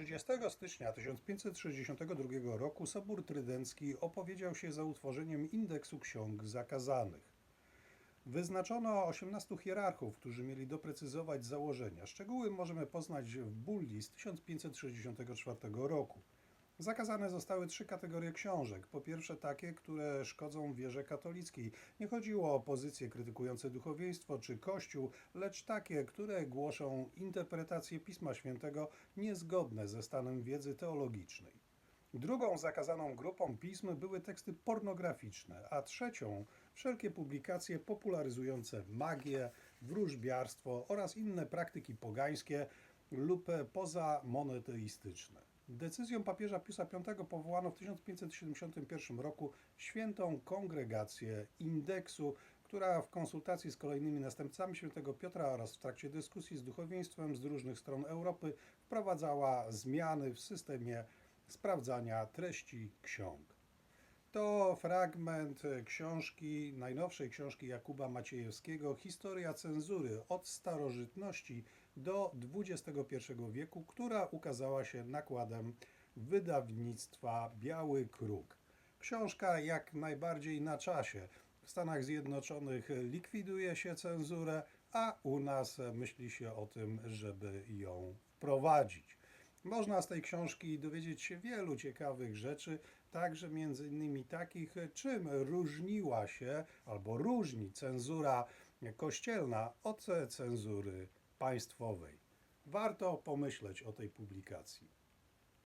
30 stycznia 1562 roku Sobór Trydencki opowiedział się za utworzeniem indeksu ksiąg zakazanych. Wyznaczono 18 hierarchów, którzy mieli doprecyzować założenia. Szczegóły możemy poznać w bulli z 1564 roku. Zakazane zostały trzy kategorie książek. Po pierwsze takie, które szkodzą wierze katolickiej. Nie chodziło o pozycje krytykujące duchowieństwo czy Kościół, lecz takie, które głoszą interpretacje Pisma Świętego niezgodne ze stanem wiedzy teologicznej. Drugą zakazaną grupą pism były teksty pornograficzne, a trzecią wszelkie publikacje popularyzujące magię, wróżbiarstwo oraz inne praktyki pogańskie lub pozamonoteistyczne. Decyzją papieża Piusa V powołano w 1571 roku świętą kongregację indeksu, która w konsultacji z kolejnymi następcami świętego Piotra oraz w trakcie dyskusji z duchowieństwem z różnych stron Europy wprowadzała zmiany w systemie sprawdzania treści ksiąg. To fragment książki, najnowszej książki Jakuba Maciejewskiego Historia cenzury od starożytności do XXI wieku, która ukazała się nakładem wydawnictwa Biały Kruk. Książka jak najbardziej na czasie. W Stanach Zjednoczonych likwiduje się cenzurę, a u nas myśli się o tym, żeby ją wprowadzić. Można z tej książki dowiedzieć się wielu ciekawych rzeczy, także między innymi takich, czym różniła się albo różni cenzura kościelna od cenzury państwowej. Warto pomyśleć o tej publikacji.